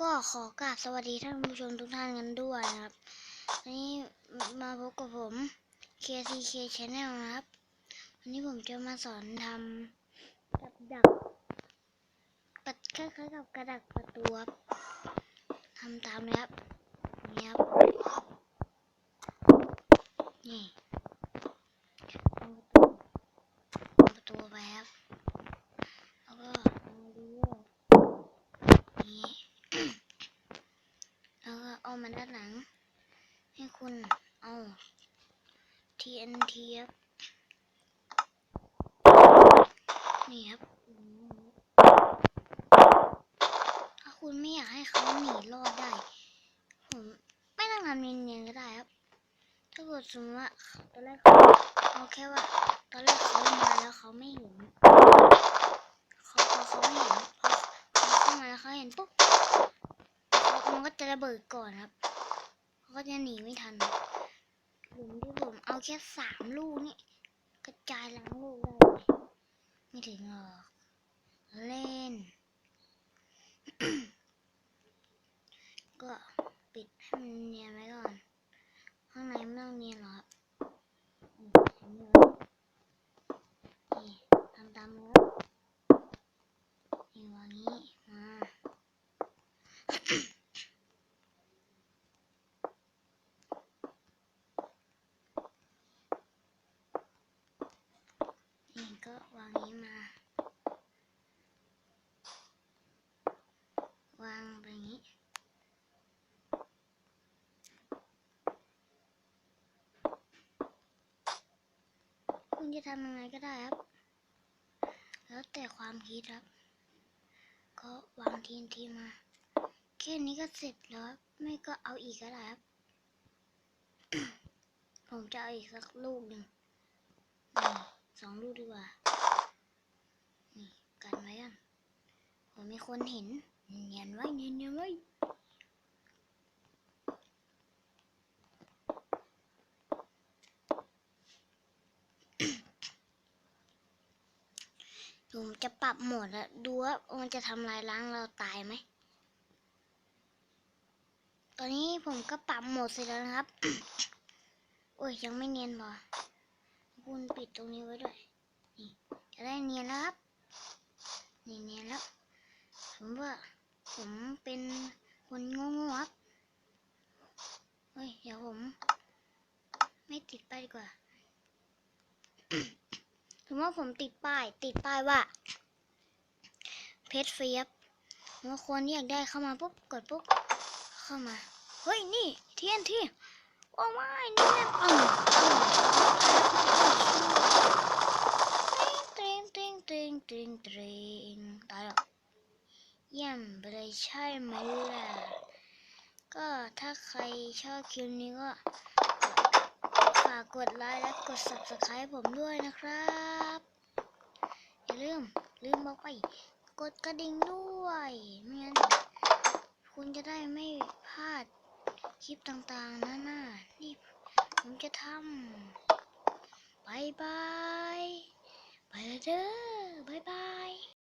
ก็ขอกราบสวัสดีท่านผู้ชมทุกท่านกันด้วยนะครับ วันนี้มาพบกับผม KCK Channel นะครับ วันนี้ผมจะมาสอนทำกับดักปัดคล้ายๆกับกระดักประตูครับทำตามเลยครับนี่ครับนี่เอาประตูเอาประตูไปครับ แล้วก็เอาดูนี่ แล้วก็เอามันด้านหลัง ให้คุณเอา TNT ครับนี่ครับถ้าคุณไม่อยากให้เขาหนีรอดได้ ผมไม่ต้องทำเนียนๆก็ได้ครับ ถ้าเกิดสมมติว่าตอนแรกเขาเอาแค่ว่า ตอนแรกเขามาแล้วเขาไม่เห็นเขาพอเขาไม่เห็นพอเขาเข้ามาแล้วเขาเห็นปุ๊บ จะระเบิดก่อนครับเขาก็จะหนีไม่ทันหลุมที่ผมเอาแค่สามลูกนี่กระจายล้างลูกได้เลยไม่ถึงหรอก เล่น ก็ปิดให้มันเนียนไว้ก่อน ข้างในไม่ต้องเนียนหรอกนี่ทำเลยนี่ทำตามเลยนี่วางนี้มา นี่ก็ วางนี้มา วางไปอย่างนี้ คุณจะทำยังไงก็ได้ครับ แล้วแต่ความคิดครับ ก็วางทีนทีมา แค่นี้ก็เสร็จแล้ว ไม่ก็เอาอีกก็ได้ครับ ผมจะเอาอีกสักลูกหนึ่งนี่ สองลูกดีกว่า นี่กันไว้กันผมมีคนเห็น เนียนไว้เนียนเนียนไว้ผมจะปรับโหมดแล้วดูว่ามันจะทำลายล้างเราตายไหม ตอนนี้ผมก็ปรับโหมดเสร็จแล้วนะครับ โอ้ยยังไม่เนียนพอ คุณปิดตรงนี้ไว้ด้วย นี่จะได้เนียนแล้วครับ นี่เนียนแล้ว ผมว่าผมเป็นคนโง่ๆครับ เฮ้ย เดี๋ยวผม ไม่ติดป้ายดีกว่าสมมติว่าผมติดป้าย ติดป้ายว่า เพชรเฟียบเมื่อคนที่อยากได้เข้ามาปุ๊บ กดปุ๊บ เข้ามา เฮ้ย นี่ เทียนที่โอ้ไม่นี่แม่ปังเตรงเตรงเตรงเตรงเตรงตายแล้วเยี่ยมไป เลยใช่ไหมล่ะ ก็ถ้าใครชอบคลิปนี้ก็ฝากกดไลค์และกด subscribe ผมด้วยนะครับ อย่าลืม ลืมบอกไป กดกระดิ่งด้วยไม่งั้นคุณจะได้ไม่พลาดคลิปต่างๆนะน่านี่ผมจะทำบายบาย ไปแล้วเด้อบายบาย